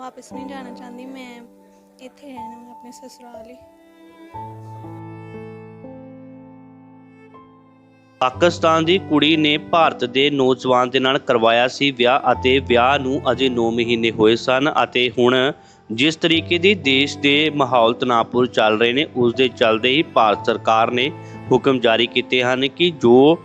ਵਾਪਸ ਨਹੀਂ ਜਾਣਾ ਚਾਹੁੰਦੀ, ਮੈਂ ਇੱਥੇ ਰਹਿਣਾ ਆਪਣੇ ਸਸੁਰਾਲ ਹੀ। ਪਾਕਿਸਤਾਨ ਦੀ ਕੁੜੀ ਨੇ ਭਾਰਤ ਦੇ ਨੌਜਵਾਨ ਦੇ ਨਾਲ ਕਰਵਾਇਆ ਸੀ ਵਿਆਹ ਅਤੇ ਵਿਆਹ ਨੂੰ ਅਜੇ 9 ਮਹੀਨੇ ਹੋਏ ਸਨ ਅਤੇ ਹੁਣ ਜਿਸ ਤਰੀਕੇ ਦੀ ਦੇਸ਼ ਦੇ ਮਾਹੌਲ ਤਣਾਪੁਰ ਚੱਲ ਰਹੇ ਨੇ, ਉਸ ਦੇ ਚੱਲਦੇ ਹੀ ਭਾਰਤ ਸਰਕਾਰ ਨੇ ਹੁਕਮ ਜਾਰੀ ਕੀਤੇ ਹਨ ਕਿ ਜੋ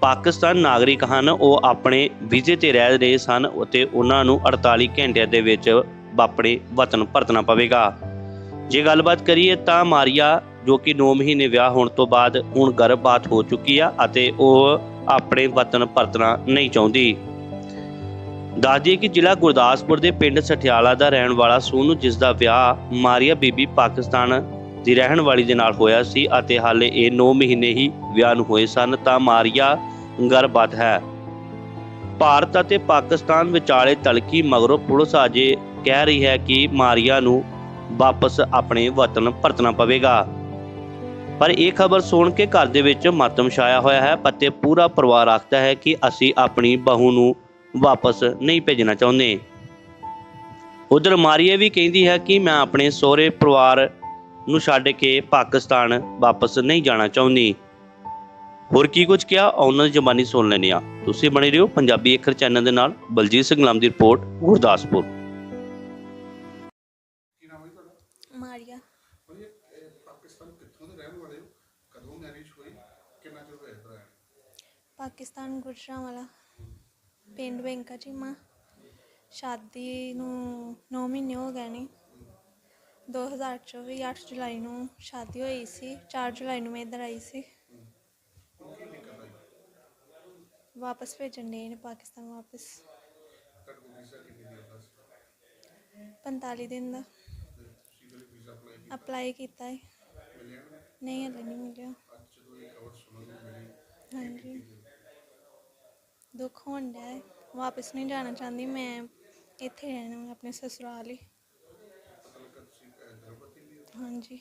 ਪਾਕਿਸਤਾਨ ਨਾਗਰਿਕ ਹਨ, ਉਹ ਆਪਣੇ ਵੀਜ਼ੇ ਤੇ ਰਹਿ ਰਹੇ ਸਨ ਅਤੇ ਉਹਨਾਂ ਨੂੰ 48 ਘੰਟਿਆਂ ਦੇ ਵਿੱਚ ਆਪਣੇ ਵਤਨ ਪਰਤਣਾ ਪਵੇਗਾ। ਜੇ ਗੱਲਬਾਤ ਕਰੀਏ ਤਾਂ ਮਾਰੀਆ, ਜੋ ਕਿ 9 ਮਹੀਨੇ ਵਿਆਹ ਹੋਣ ਤੋਂ ਬਾਅਦ ਹੁਣ ਗਰਭਪਾਤ ਹੋ ਚੁੱਕੀ ਆ ਅਤੇ ਉਹ ਆਪਣੇ ਵਤਨ ਪਰਤਣਾ ਨਹੀਂ ਚਾਹੁੰਦੀ। ਦੱਸ ਕਿ ਜ਼ਿਲ੍ਹਾ ਗੁਰਦਾਸਪੁਰ ਦੇ ਪਿੰਡ ਸਠਿਆਲਾ ਦਾ ਰਹਿਣ ਵਾਲਾ ਸੋਨੂ ਜਿਸ ਦਾ ਵਿਆਹ ਮਾਰੀਆ ਬੀਬੀ ਪਾਕਿਸਤਾਨ ਦੀ ਰਹਿਣ ਵਾਲੀ ਦੇ ਨਾਲ ਹੋਇਆ ਸੀ ਅਤੇ ਹਾਲੇ ਇਹ 9 ਮਹੀਨੇ ਹੀ ਵਿਆਹ ਨੂੰ ਹੋਏ ਸਨ, ਤਾਂ ਮਾਰੀਆ ਗਰਭਵਤ ਹੈ। ਭਾਰਤ ਅਤੇ ਪਾਕਿਸਤਾਨ ਵਿਚਾਲੇ ਤਲਕੀ ਮਗਰੋਂ ਪੁਲਿਸ ਅਜੇ ਕਹਿ ਰਹੀ ਹੈ ਕਿ ਮਾਰੀਆ ਨੂੰ ਵਾਪਸ ਆਪਣੇ ਵਤਨ ਪਰਤਣਾ ਪਵੇਗਾ। ਪਰ ਇਹ ਖਬਰ ਸੁਣ ਕੇ ਘਰ ਦੇ ਵਿੱਚ ਮਾਤਮ ਛਾਇਆ ਹੋਇਆ ਹੈ ਅਤੇ ਪੂਰਾ ਪਰਿਵਾਰ ਆਖਦਾ ਹੈ ਕਿ ਅਸੀਂ ਆਪਣੀ ਬਹੂ ਨੂੰ ਵਾਪਸ ਨਹੀਂ ਭੇਜਣਾ ਚਾਹੁੰਦੇ। ਉਧਰ ਮਾਰੀਏ ਵੀ ਕਹਿੰਦੀ ਹੈ ਕਿ ਮੈਂ ਆਪਣੇ ਸਹੁਰੇ ਪਰਿਵਾਰ ਨੂੰ ਛੱਡ ਕੇ ਪਾਕਿਸਤਾਨ ਵਾਪਸ ਨਹੀਂ ਜਾਣਾ ਚਾਹੁੰਦੀ। ਹੋਰ ਕੀ ਕੁਝ ਕਿਹਾ? ਉਹਨਾਂ ਦੀ ਜ਼ਬਾਨੀ ਸੁਣ ਲੈਂਦੇ ਆ ਤੁਸੀਂ ਬਣੇ ਰਹੋ ਪੰਜਾਬੀ ਅੱਖਰ ਚੈਨਲ ਦੇ ਨਾਲ। ਬਲਜੀਤ ਸਿੰਘ ਗੁਲਾਮ ਦੀ ਰਿਪੋਰਟ ਗੁਰਦਾਸਪੁਰ। ਕੀ ਨਾਮ ਹੈ ਤੁਹਾਡਾ? ਮਾਰੀਆ। ਭਾਈ ਇਹ ਪਾਕਿਸਤਾਨ ਕਿੱਥੋਂ ਦੇ ਰਹਿਣ ਵਾਲੇ ਹੋ? ਕਦੋਂ ਮੈਰਿਜ ਹੋਈ? ਕਿੰਨਾ ਚਿਰ ਹੋਇਆ ਇੱਧਰ ਆਏ ਪਾਕਿਸਤਾਨ ਗੁਜਰਾਂਵਾਲਾ ਪਿੰਡ ਬੈਂਕਾ ਚੀਮਾ ਸ਼ਾਦੀ ਨੂੰ 9 ਮਹੀਨੇ ਹੋ ਗਏ ਨੇ। 2024 8 ਜੁਲਾਈ ਨੂੰ ਸ਼ਾਦੀ ਹੋਈ ਸੀ। 4 ਜੁਲਾਈ ਨੂੰ ਮੈਂ ਇੱਧਰ ਆਈ ਸੀ। ਹੁਣ ਵਾਪਸ ਭੇਜਣ ਦੇ ਨੇ ਪਾਕਿਸਤਾਨ ਵਾਪਸ। ਤੁਹਾਡੇ 45 ਦਿਨ ਦਾ ਅਪਲਾਈ ਕੀਤਾ ਹੈ ਨਹੀਂ, ਹਲੇ ਨਹੀਂ ਮਿਲਿਆ। ਹਾਂਜੀ। ਦੁੱਖ ਹੁੰਦਾ ਹੈ ਵਾਪਸ ਨਹੀਂ ਜਾਣਾ ਚਾਹੁੰਦੀ। ਮੈਂ ਇੱਥੇ ਰਹਿਣਾ ਆਪਣੇ ਸਸੁਰਾਲ ਹੀ ਪਤਾ ਲੱਗਾ ਤੁਸੀਂ ਅਹ, ਗਰਭਵਤੀ ਵੀ ਹੋ ਹਾਂਜੀ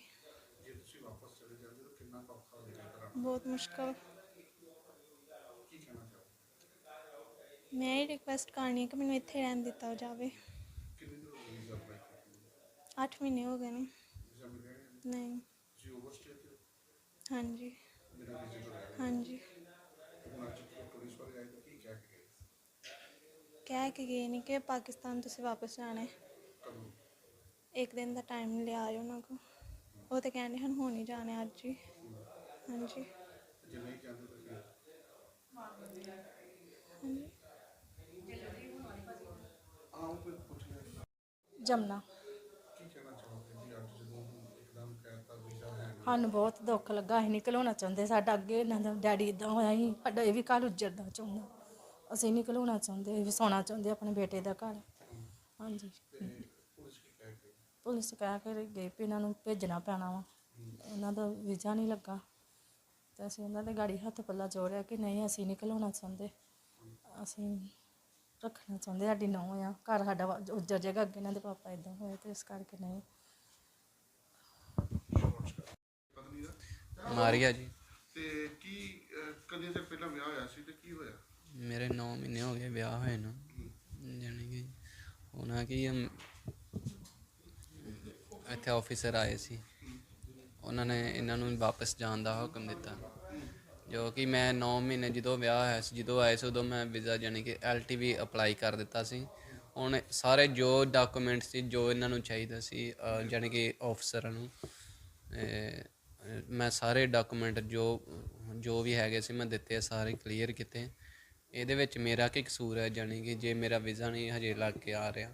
ਜੇ ਤੁਸੀਂ ਵਾਪਸ ਚਲੇ ਜਾਂਦੇ ਤਾਂ ਕਿੰਨਾ ਕੁ ਔਖਾ ਹੋ ਜਾਏਗਾ ਕਰਾਂ ਬਹੁਤ ਮੁਸ਼ਕਲ ਕੀ ਕਹਿਣਾ ਚਾਹੋ ਮੈਂ ਇਹ ਰਿਕੁਐਸਟ ਕਰਨੀ ਹੈ ਕਿ ਮੈਨੂੰ ਇੱਥੇ ਰਹਿਣ ਦਿੱਤਾ ਜਾਵੇ ਕਿੰਨੇ ਦਿਨ ਹੋ ਗਏ ਵੀਜ਼ਾ ਅਪਲਾਈ ਕੀਤਾ 8 ਮਹੀਨੇ ਹੋ ਗਏ ਨੇ ਵੀਜ਼ਾ ਮਿਲਿਆ ਨਹੀਂ ਨਹੀਂ ਤੁਸੀਂ ਓਵਰਸਟੇ ਤੇ ਹੋ, ਹਾਂਜੀ ਬਿਨਾਂ ਵੀਜ਼ੇ ਤੋਂ ਰਹਿ ਰਹੇ ਹਾਂਜੀ ਹੋ। ਹੁਣ ਅੱਜ ਪੁਲਿਸ ਵਾਲੇ ਆਏ ਤਾਂ ਕੀ ਕਹਿ ਕੇ ਗਏ ਕਹਿ ਕੇ ਗਏ ਨੇ ਕਿ ਪਾਕਿਸਤਾਨ ਤੁਸੀਂ ਵਾਪਸ ਜਾਣਾ ਹੈ ਕਦੋਂ ਇੱਕ ਦਿਨ ਦਾ ਟਾਈਮ ਲਿਆ ਆਇਓ ਉਹਨਾਂ ਕੋ ਉਹ ਤੇ ਕਹਿੰਦੇ ਹਨ ਹੁਣ ਹੀ ਜਾਣਾ ਹੈ ਅੱਜ ਹੀ ਹਾਂਜੀ ਤੇ ਜੇ ਨਹੀਂ ਕਹਿੰਦੇ ਤਾਂ ਫਿਰ ਹਾਂਜੀ ਆਓ ਕੋਈ ਪੁੱਛ ਲੈ ਜਮਨਾ ਕੀ ਕਹਿਣਾ ਚਾਹੋਗੇ ਜੀ ਅੱਜ ਜਦੋਂ ਇੱਕਦਮ ਕਹਿਤਾ ਵੀਜ਼ਾ ਹੈ ਨਹੀਂ ਸਾਨੂੰ ਬਹੁਤ ਦੁੱਖ ਲੱਗਾ ਅਸੀਂ ਨਿਕਲਣਾ ਚਾਹੁੰਦੇ ਸਾਡਾ ਅੱਗੇ ਇਹਨਾਂ ਦਾ ਡੈਡੀ ਇਦਾਂ ਹੋਇਆ ਸੀ ਸਾਡਾ ਇਹ ਵੀ ਘਰ ਉੱਜੜਦਾ ਚਾਹੁੰਦਾ ਅਸੀਂ ਨਿਕਲਣਾ ਚਾਹੁੰਦੇ ਅਸੀਂ ਵੀ ਸੋਣਾ ਚਾਹੁੰਦੇ ਆਪਣੇ ਬੇਟੇ ਦਾ ਘਰ ਹਾਂਜੀ ਤੇ ਪੁਲਿਸ ਕੀ ਕਹਿ ਕੇ ਪੁਲਿਸ ਕਹਿ ਕੇ ਗਈ ਵੀ ਇਹਨਾਂ ਨੂੰ ਭੇਜਣਾ ਪੈਣਾ ਵਾ। ਉਹਨਾਂ ਦਾ ਵੀਜ਼ਾ ਨਹੀਂ ਲੱਗਾ। ਤੇ ਅਸੀਂ ਉਹਨਾਂ ਦੇ ਗਾੜੀ ਹੱਥ ਪੱਲਾ ਜੋੜਿਆ ਕਿ ਨਹੀਂ ਅਸੀਂ ਨਿਕਲਣਾ ਚਾਹੁੰਦੇ। ਅਸੀਂ ਰੱਖਣਾ ਚਾਹੁੰਦੇ ਸਾਡੀ ਨੌਂ ਆ। ਘਰ ਸਾਡਾ ਉੱਜੜ ਜਾਏਗਾ ਅੱਗੇ ਇਹਨਾਂ ਦੇ ਪਾਪਾ ਇਦਾਂ ਹੋਏ ਤੇ ਇਸ ਕਰਕੇ ਨਹੀਂ। ਮਾਰੀਆ ਜੀ। ਤੇ ਕੀ ਅਹ, ਕਦੇ ਤੇ ਪਹਿਲਾਂ ਵਿਆਹ ਹੋਇਆ ਸੀ ਤੇ ਕੀ ਹੋਇਆ? ਮੇਰੇ 9 ਮਹੀਨੇ ਹੋ ਗਏ ਵਿਆਹ ਹੋਏ ਨੂੰ। ਜਾਣੀ ਕਿ ਉਹਨਾਂ ਕੀ ਇੱਥੇ ਆਫੀਸਰ ਆਏ ਸੀ। ਉਹਨਾਂ ਨੇ ਇਹਨਾਂ ਨੂੰ ਵਾਪਸ ਜਾਣ ਦਾ ਹੁਕਮ ਦਿੱਤਾ। ਜੋ ਕਿ ਮੈਂ 9 ਮਹੀਨੇ ਜਦੋਂ ਵਿਆਹ ਹੋਇਆ ਸੀ ਜਦੋਂ ਆਏ ਸੀ ਉਦੋਂ ਮੈਂ ਵੀਜ਼ਾ ਜਾਣੀ ਕਿ ਐਲਟੀਵੀ ਅਪਲਾਈ ਕਰ ਦਿੱਤਾ ਸੀ। ਹੁਣ ਸਾਰੇ ਜੋ ਡਾਕੂਮੈਂਟ ਸੀ ਜੋ ਇਹਨਾਂ ਨੂੰ ਚਾਹੀਦਾ ਸੀ ਅ, ਜਾਣੀ ਕਿ ਆਫਸਰਾਂ ਨੂੰ ਮੈਂ ਸਾਰੇ ਡਾਕੂਮੈਂਟ ਜੋ ਜੋ ਵੀ ਹੈਗੇ ਸੀ ਮੈਂ ਦਿੱਤੇ ਸਾਰੇ ਕਲੀਅਰ ਕੀਤੇ। ਇਹਦੇ ਵਿੱਚ ਮੇਰਾ ਕੀ ਕਸੂਰ ਹੈ ਜਾਣੀ ਕਿ ਜੇ ਮੇਰਾ ਵੀਜ਼ਾ ਨਹੀਂ ਹਜੇ ਲੱਗ ਕੇ ਆ ਰਿਹਾ।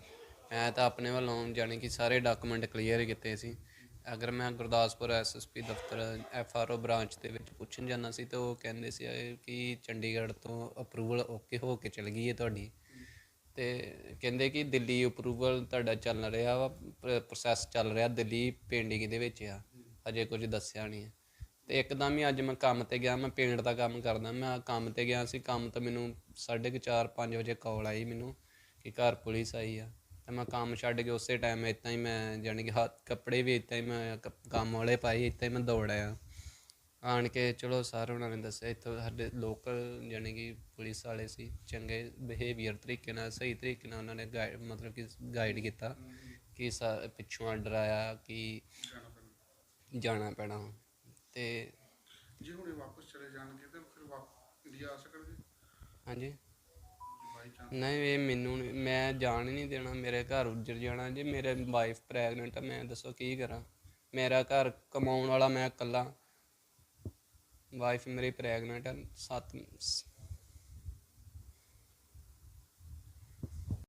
ਮੈਂ ਤਾਂ ਆਪਣੇ ਵੱਲੋਂ ਜਾਣੀ ਕਿ ਸਾਰੇ ਡਾਕੂਮੈਂਟ ਕਲੀਅਰ ਕੀਤੇ ਸੀ। ਅਗਰ ਮੈਂ ਗੁਰਦਾਸਪੁਰ ਐਸਐਸਪੀ ਦਫ਼ਤਰ ਐਫਆਰਓ ਬ੍ਰਾਂਚ ਦੇ ਵਿੱਚ ਪੁੱਛਣ ਜਾਣਾ ਸੀ ਤਾਂ ਉਹ ਕਹਿੰਦੇ ਸੀ ਕਿ ਚੰਡੀਗੜ੍ਹ ਤੋਂ ਅਪਰੂਵਲ ਓਕੇ ਹੋ ਕੇ ਚਲ ਗਈ ਹੈ ਤੁਹਾਡੀ? ਤੇ ਕਹਿੰਦੇ ਕਿ ਦਿੱਲੀ ਅਪਰੂਵਲ ਤੁਹਾਡਾ ਚੱਲ ਰਿਹਾ ਵਾ ਪ੍ਰੋਸੈਸ ਚੱਲ ਰਿਹਾ ਦਿੱਲੀ ਪੇਂਡਿੰਗ ਦੇ ਵਿੱਚ ਆ। ਅਜੇ ਕੁਝ ਦੱਸਿਆ ਨਹੀਂ ਹੈ। ਤੇ ਇੱਕਦਮ ਹੀ ਅੱਜ ਮੈਂ ਕੰਮ ਤੇ ਗਿਆ, ਮੈਂ ਪੇਂਟ ਦਾ ਕੰਮ ਕਰਦਾ। ਮੈਂ ਕੰਮ ਤੇ ਗਿਆ ਸੀ, ਕੰਮ ਤੋਂ ਮੈਨੂੰ 4:30 5 ਵਜੇ ਕਾਲ ਆਈ ਮੈਨੂੰ ਕਿ ਘਰ ਪੁਲਿਸ ਆਈ ਆ। ਤੇ ਮੈਂ ਕੰਮ ਛੱਡ ਕੇ ਉਸੇ ਟਾਈਮ ਇਤਾਂ ਹੀ ਮੈਂ ਜਾਣੀ ਕਿ ਹੱਥ ਕੱਪੜੇ ਵੀ ਇਤਾਂ ਹੀ ਮੈਂ ਕ- ਕੰਮ ਵਾਲੇ ਪਾਏ ਇਤਾਂ ਹੀ ਮੈਂ ਦੌੜ ਆਇਆ ਆਣ ਕੇ ਚਲੋ ਸਰ ਉਹਨਾਂ ਨੇ ਦੱਸਿਆ ਇੱਥੋਂ ਸਾਡੇ ਲੋਕਲ ਜਾਣੀ ਕਿ ਪੁਲਿਸ ਵਾਲੇ ਸੀ ਚੰਗੇ ਬਿਹੇਵੀਅਰ ਤਰੀਕੇ ਨਾਲ ਸਹੀ ਤਰੀਕੇ ਨਾਲ ਉਹਨਾਂ ਨੇ ਗਾਈਡ ਮਤਲਬ ਕਿ ਗਾਈਡ ਕੀਤਾ ਕਿ ਸਾ- ਪਿੱਛੋਂ ਆਰਡਰ ਆਇਆ ਕਿ ਜਾਣਾ ਪੈਣਾ। ਤੇ ਜੇ ਹੁਣੇ ਵਾਪਸ ਚਲੇ ਜਾਣਗੇ ਤਾਂ ਫਿਰ ਵਾਪ ਇੰਡੀਆ ਆ ਸਕਣਗੇ ਹਾਂਜੀ? ਨਹੀਂ ਇਹ ਮੈਨੂੰ ਨੀ- ਮੈਂ ਜਾਣ ਹੀ ਨਹੀਂ ਦੇਣਾ, ਮੇਰੇ ਘਰ ਉੱਜੜ ਜਾਣਾ, ਜੇ ਮੇਰੇ ਵਾਈਫ ਪ੍ਰੈਗਨੈਂਟ ਆ, ਮੈਂ ਦੱਸੋ ਕੀ ਕਰਾਂ? ਮੇਰਾ ਘਰ ਕਮਾਉਣ ਵਾਲਾ ਮੈਂ ਇਕੱਲਾ। ਵਾਈਫ ਮੇਰੀ ਪ੍ਰੈਗਨੈਂਟ ਆ 7